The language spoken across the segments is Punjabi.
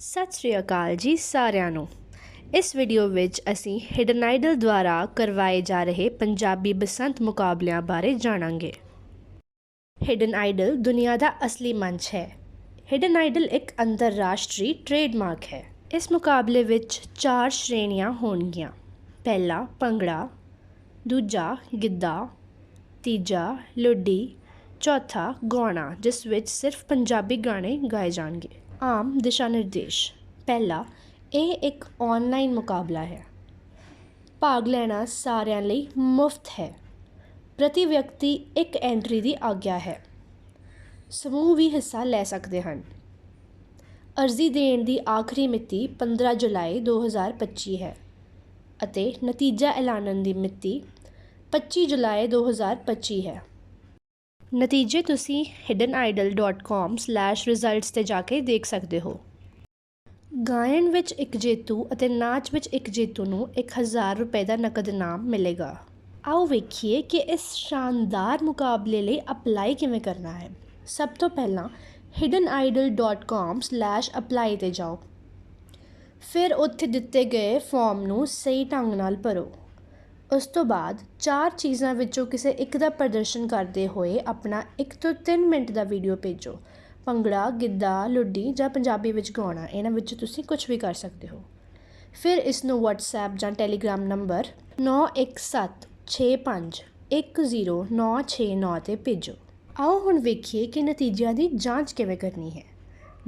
ਸਤਿ ਸ੍ਰੀ ਅਕਾਲ ਜੀ ਸਾਰਿਆਂ ਨੂੰ। ਇਸ ਵੀਡੀਓ ਵਿੱਚ ਅਸੀਂ ਹਿਡਨ ਆਈਡਲ ਦੁਆਰਾ ਕਰਵਾਏ ਜਾ ਰਹੇ ਪੰਜਾਬੀ ਬਸੰਤ ਮੁਕਾਬਲਿਆਂ ਬਾਰੇ ਜਾਣਾਂਗੇ। ਹਿਡਨ ਆਈਡਲ ਦੁਨੀਆ ਦਾ ਅਸਲੀ ਮੰਚ ਹੈ। ਹਿਡਨ ਆਈਡਲ ਇੱਕ ਅੰਤਰਰਾਸ਼ਟਰੀ ਟ੍ਰੇਡਮਾਰਕ ਹੈ। ਇਸ ਮੁਕਾਬਲੇ ਵਿੱਚ ਚਾਰ ਸ਼੍ਰੇਣੀਆਂ ਹੋਣਗੀਆਂ। ਪਹਿਲਾ, ਭੰਗੜਾ, ਦੂਜਾ, ਗਿੱਧਾ, ਤੀਜਾ, ਲੁੱਡੀ, ਚੌਥਾ, ਗਾਉਣਾ, ਜਿਸ ਵਿੱਚ ਸਿਰਫ ਪੰਜਾਬੀ ਗਾਣੇ ਗਾਏ ਜਾਣਗੇ। ਆਮ ਦਿਸ਼ਾ ਨਿਰਦੇਸ਼ ਪਹਿਲਾ, ਇਹ ਇੱਕ ਆਨਲਾਈਨ ਮੁਕਾਬਲਾ ਹੈ। ਭਾਗ ਲੈਣਾ ਸਾਰਿਆਂ ਲਈ ਮੁਫਤ ਹੈ। ਪ੍ਰਤੀ ਵਿਅਕਤੀ ਇੱਕ ਐਂਟਰੀ ਦੀ ਆਗਿਆ ਹੈ। ਸਮੂਹ ਵੀ ਹਿੱਸਾ ਲੈ ਸਕਦੇ ਹਨ। ਅਰਜ਼ੀ ਦੇਣ ਦੀ ਆਖਰੀ ਮਿਤੀ 15 ਜੁਲਾਈ 2025 ਹੈ ਅਤੇ ਨਤੀਜਾ ਐਲਾਨਣ ਦੀ ਮਿਤੀ 25 ਜੁਲਾਈ 2025 ਹੈ। ਨਤੀਜੇ ਤੁਸੀਂ hiddenidol.com/results ਤੇ ਜਾ ਕੇ ਦੇਖ ਸਕਦੇ ਹੋ। ਗਾਇਨ ਵਿੱਚ ਇੱਕ ਜੇਤੂ ਅਤੇ ਨਾਚ ਵਿੱਚ ਇੱਕ ਜੇਤੂ ਨੂੰ 1000 ਰੁਪਏ ਦਾ ਨਕਦ ਇਨਾਮ ਮਿਲੇਗਾ। ਆਓ ਵੇਖੀਏ ਕਿ ਇਸ ਸ਼ਾਨਦਾਰ ਮੁਕਾਬਲੇ ਲਈ ਅਪਲਾਈ ਕਿਵੇਂ ਕਰਨਾ ਹੈ। ਸਭ ਤੋਂ ਪਹਿਲਾਂ hiddenidol.com/apply ਤੇ ਜਾਓ। ਫਿਰ ਉੱਥੇ ਦਿੱਤੇ ਗਏ ਫਾਰਮ ਨੂੰ ਸਹੀ ਢੰਗ ਨਾਲ ਭਰੋ। ਉਸ ਤੋਂ ਬਾਅਦ ਚਾਰ ਚੀਜ਼ਾਂ ਵਿੱਚੋਂ ਕਿਸੇ ਇੱਕ ਦਾ ਪ੍ਰਦਰਸ਼ਨ ਕਰਦੇ ਹੋਏ ਆਪਣਾ 1 ਤੋਂ 3 ਮਿੰਟ ਦਾ ਵੀਡੀਓ ਭੇਜੋ। ਭੰਗੜਾ, ਗਿੱਧਾ, ਲੁੱਡੀ ਜਾਂ ਪੰਜਾਬੀ ਵਿੱਚ ਗਾਉਣਾ, ਇਹਨਾਂ ਵਿੱਚੋਂ ਤੁਸੀਂ ਕੁਝ ਵੀ ਕਰ ਸਕਦੇ ਹੋ। ਫਿਰ ਇਸ ਨੂੰ WhatsApp ਜਾਂ Telegram ਨੰਬਰ 9176510969 ਤੇ ਭੇਜੋ। ਆਓ ਹੁਣ ਵੇਖੀਏ ਕਿ ਨਤੀਜਿਆਂ ਦੀ ਜਾਂਚ ਕਿਵੇਂ ਕਰਨੀ ਹੈ।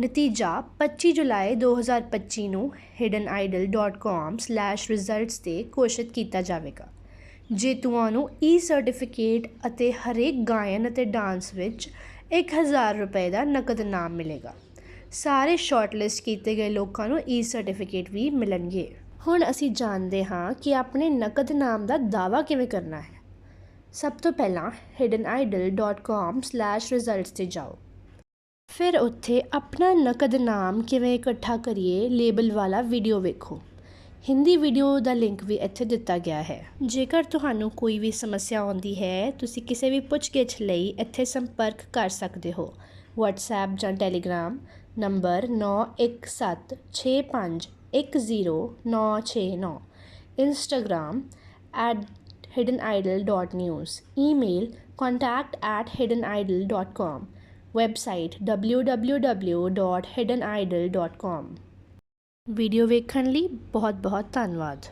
ਨਤੀਜਾ 25 ਜੁਲਾਈ 2025 ਨੂੰ hiddenidol.com/results ਤੇ ਘੋਸ਼ਿਤ ਕੀਤਾ ਜਾਵੇਗਾ। ਜੇਤੂਆਂ ਨੂੰ ਈ ਸਰਟੀਫਿਕੇਟ ਅਤੇ ਹਰੇਕ ਗਾਇਨ ਅਤੇ ਡਾਂਸ ਵਿੱਚ 1000 ਰੁਪਏ ਦਾ ਨਕਦ ਇਨਾਮ ਮਿਲੇਗਾ। ਸਾਰੇ ਸ਼ਾਰਟਲਿਸਟ ਕੀਤੇ ਗਏ ਲੋਕਾਂ ਨੂੰ ਈ ਸਰਟੀਫਿਕੇਟ ਵੀ ਮਿਲਣਗੇ। ਹੁਣ ਅਸੀਂ ਜਾਣਦੇ ਹਾਂ ਕਿ ਆਪਣੇ ਨਕਦ ਇਨਾਮ ਦਾ ਦਾਅਵਾ ਕਿਵੇਂ ਕਰਨਾ ਹੈ। ਸਭ ਤੋਂ ਪਹਿਲਾਂ hiddenidol.com/results ਤੇ ਜਾਓ। ਫਿਰ ਉੱਥੇ ਆਪਣਾ ਨਕਦ ਨਾਮ ਕਿਵੇਂ ਇਕੱਠਾ ਕਰੀਏ ਲੇਬਲ ਵਾਲਾ ਵੀਡੀਓ ਵੇਖੋ। ਹਿੰਦੀ ਵੀਡੀਓ ਦਾ ਲਿੰਕ ਵੀ ਇੱਥੇ ਦਿੱਤਾ ਗਿਆ ਹੈ। ਜੇਕਰ ਤੁਹਾਨੂੰ ਕੋਈ ਵੀ ਸਮੱਸਿਆ ਆਉਂਦੀ ਹੈ, ਤੁਸੀਂ ਕਿਸੇ ਵੀ ਪੁੱਛਗਿੱਛ ਲਈ ਇੱਥੇ ਸੰਪਰਕ ਕਰ ਸਕਦੇ ਹੋ। WhatsApp ਜਾਂ Telegram number 9176510969 Instagram @hiddenidol.news email contact@hiddenidol.com website www.hiddenidol.com video ਵੇਖਣ ਲਈ ਬਹੁਤ ਬਹੁਤ ਧੰਨਵਾਦ।